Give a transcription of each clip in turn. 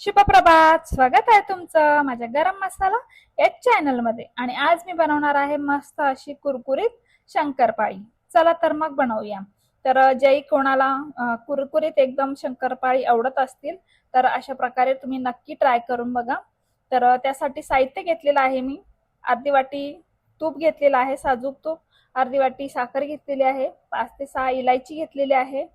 शुभप्रभात. स्वागत आहे तुमचं माझ्या गरम मसाला या चॅनलमध्ये. आणि आज मी बनवणार आहे मस्त अशी कुरकुरीत शंकरपाळी. चला तर मग बनवूया. तर जेही कोणाला कुरकुरीत एकदम शंकरपाळी आवडत असतील तर अशा प्रकारे तुम्ही नक्की ट्राय करून बघा. तर त्यासाठी साहित्य घेतलेलं आहे मी. अर्धी वाटी तूप घेतलेलं आहे साजूक तूप. अर्धी वाटी साखर घेतलेली आहे. पाच ते सहा इलायची घेतलेली आहे.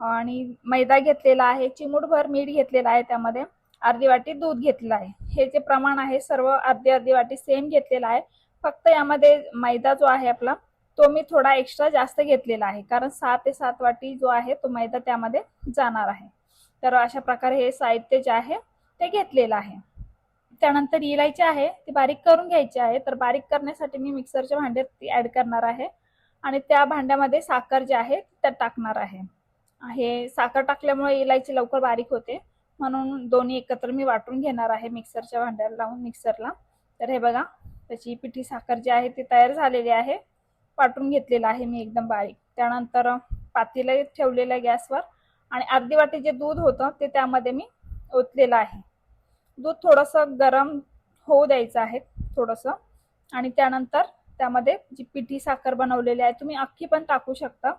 आणि मैदा घेतलेला आहे. चिमूटभर मीठ घेतलेलं आहे त्यामध्ये. अर्धी वाटी दूध घेतलं आहे. हे जे प्रमाण आहे सर्व अर्धी अर्धी वाटी सेम घेतलेलं आहे. फक्त यामध्ये मैदा जो आहे आपला तो मी थोडा एक्स्ट्रा जास्त घेतलेला आहे. कारण सहा ते सात वाटी जो आहे तो मैदा त्यामध्ये जाणार आहे. तर अशा प्रकारे हे साहित्य जे आहे ते घेतलेलं आहे. त्यानंतर इलायची आहे ती बारीक करून घ्यायची आहे. तर बारीक करण्यासाठी मी मिक्सरच्या भांड्यात ती ऍड करणार आहे. आणि त्या भांड्यामध्ये साखर जे आहे त्यात टाकणार आहे. हे साखर टाकल्यामुळे इलायची लवकर बारीक होते. म्हणून दोन्ही एकत्र मी वाटून घेणार आहे मिक्सरच्या भांड्याला लावून मिक्सरला. तर हे बघा त्याची पिठी साखर जी आहे ती तयार झालेली आहे. वाटून घेतलेलं आहे मी एकदम बारीक. त्यानंतर पातीला ठेवलेलं आहे गॅसवर आणि अर्धी वाटी जे दूध होतं ते त्यामध्ये मी ओतलेलं आहे. दूध थोडंसं गरम होऊ द्यायचं आहे थोडंसं. आणि त्यानंतर त्यामध्ये जी पिठी साखर बनवलेली आहे तुम्ही अख्खी पण टाकू शकता.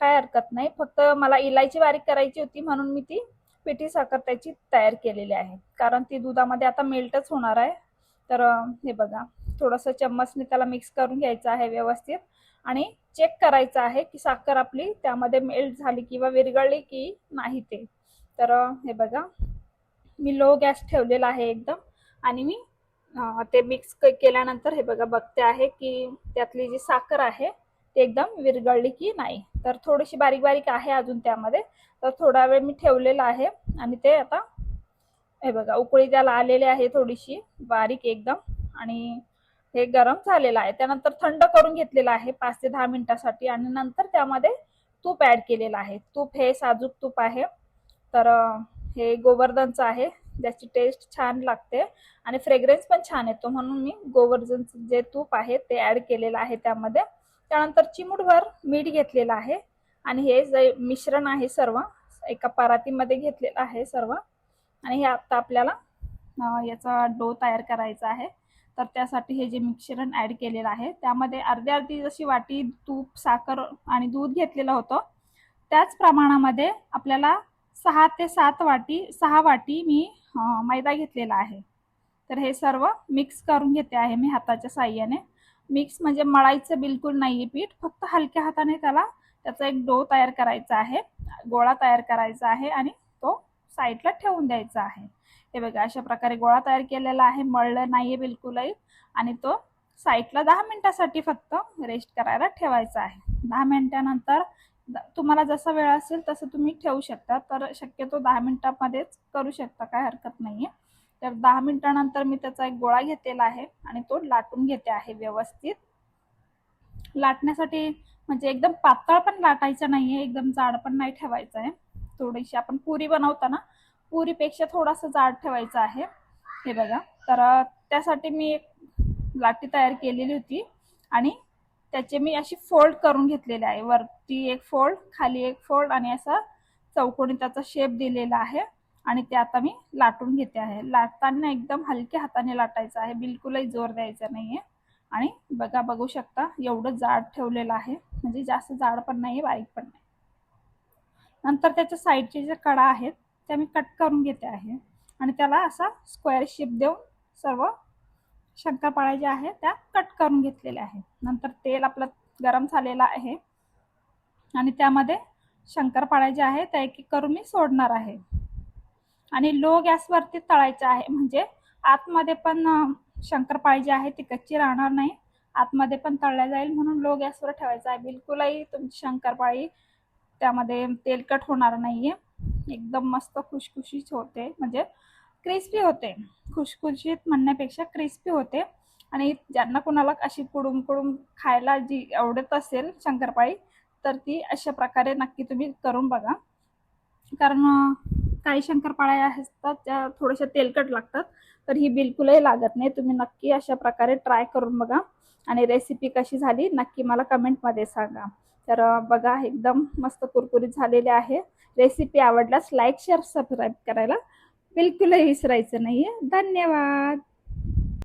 काय हरकत नाही. फक्त मला इलायची बारीक करायची होती म्हणून मी ती पिठी साखर त्याची तयार केलेली आहे. कारण ती दुधामध्ये आता मेल्टच होणार आहे. तर हे बघा. थोडंसं चम्मचने त्याला मिक्स करून घ्यायचं आहे व्यवस्थित. आणि चेक करायचं आहे की साखर आपली त्यामध्ये मेल्ट झाली किंवा विरघळली की नाही ते. तर हे बघा. मी लो गॅस ठेवलेला आहे एकदम. आणि मी ते मिक्स केल्यानंतर हे बघा बघते आहे की त्यातली जी साखर आहे ती एकदम विरघळली की नाही. तर थोडीशी बारीक बारीक आहे अजून त्यामध्ये. तर थोडा वेळ मी ठेवलेला आहे. आणि ते आता हे बघा उकळी त्याला आलेली आहे थोडीशी बारीक एकदम. आणि हे गरम झालेलं आहे. त्यानंतर थंड करून घेतलेलं आहे पाच ते दहा मिनिटासाठी. आणि नंतर त्यामध्ये तूप ॲड केलेलं आहे. तूप हे साजूक तूप आहे. तर हे गोवर्धनचं आहे. ज्याची टेस्ट छान लागते. आणि फ्रेग्रन्स पण छान येतो. म्हणून मी गोवर्धनचं जे तूप आहे ते ॲड केलेलं आहे त्यामध्ये. त्यानंतर चिमूटभर मीठ घेतलेलं आहे. आणि हे जे मिश्रण आहे सर्व एका परातीमध्ये घेतलेलं आहे सर्व. आणि हे आत्ता आपल्याला याचा डो तयार करायचा आहे. तर त्यासाठी हे जे मिश्रण ॲड केलेलं आहे त्यामध्ये अर्धी अर्धी जशी वाटी तूप साखर आणि दूध घेतलेलं होतं त्याच प्रमाणामध्ये आपल्याला सहा ते सात वाटी सहा वाटी मी मैदा घेतलेला आहे. तर हे सर्व मिक्स करून घेते आहे मी हाताच्या साह्याने. मिक्स म्हणजे मळायचं बिलकुल नाही आहे पीठ फक्त हलक्या हाताने त्याला त्याचा एक डो तयार करायचा आहे गोळा तयार करायचा आहे आणि तो साईडला ठेवून द्यायचा आहे. हे बघा अशा प्रकारे गोळा तयार केलेला आहे मळलं नाही आहे बिलकुलही आणि तो साईडला दहा मिनिटासाठी फक्त रेस्ट करायला ठेवायचा आहे. दहा मिनिटानंतर तुम्हाला जसा वेळ असेल तसं तुम्ही ठेवू शकता तर शक्यतो दहा मिनिटामध्येच करू शकता काय हरकत नाही आहे तर दहा मिनिटानंतर मी त्याचा एक गोळा घेतलेला आहे आणि तो लाटून घेते आहे व्यवस्थित. लाटण्यासाठी म्हणजे एकदम पातळ पण लाटायचा नाही आहे एकदम जाड पण नाही ठेवायचं आहे. थोडीशी आपण पुरी बनवताना पुरीपेक्षा थोडासा जाड ठेवायचा आहे. हे बघा तर त्यासाठी मी एक लाटी तयार केलेली होती आणि त्याचे मी अशी फोल्ड करून घेतलेले आहे. वरती एक फोल्ड खाली एक फोल्ड आणि असा चौकोनी त्याचा शेप दिलेला आहे. आणि ते आता मी लाटून घेते आहे. लाटताना एकदम हलक्या हाताने लाटायचं आहे. बिलकुलही जोर द्यायचा नाही आहे आणि बघा बघू शकता एवढं जाड ठेवलेलं आहे. म्हणजे जास्त जाड पण नाही बारीक पण नाही. नंतर त्याच्या साईडचे जे कडा आहेत त्या मी कट करून घेते आहे. आणि त्याला असा स्क्वेअर शेप देऊन सर्व शंकरपाळ्या ज्या आहेत त्या कट करून घेतलेल्या आहेत. नंतर तेल आपलं गरम झालेलं आहे. आणि त्यामध्ये शंकरपाळ्या ज्या आहेत त्या एक एक करून मी सोडणार आहे. आणि लो गॅसवरती तळायचं आहे. म्हणजे आतमध्ये पण शंकरपाळी जी आहे ती कच्ची राहणार नाही. आतमध्ये पण तळल्या जाईल म्हणून लो गॅसवर ठेवायचं आहे. बिलकुलही तुमची शंकरपाळी त्यामध्ये तेलकट होणार नाहीये. एकदम मस्त खुशखुशीत होते. म्हणजे क्रिस्पी होते. खुशखुशीत म्हणण्यापेक्षा क्रिस्पी होते. आणि ज्यांना कोणाला अशी कुडूम कुडूम खायला जी आवडत असेल शंकरपाळी तर ती अशा प्रकारे नक्की तुम्ही करून बघा. कारण काही शंकरपाळ्या असतात त्या थोड्याशा तेलकट लागतात तर ही बिलकुलही लागत नाही. तुम्ही नक्की अशा प्रकारे ट्राय करून बघा. आणि रेसिपी कशी झाली नक्की मला कमेंटमध्ये सांगा. तर बघा एकदम मस्त कुरकुरीत झालेले आहे. रेसिपी आवडल्यास लाईक शेअर सबस्क्राईब करायला बिलकुलही विसरायचं नाहीये. धन्यवाद!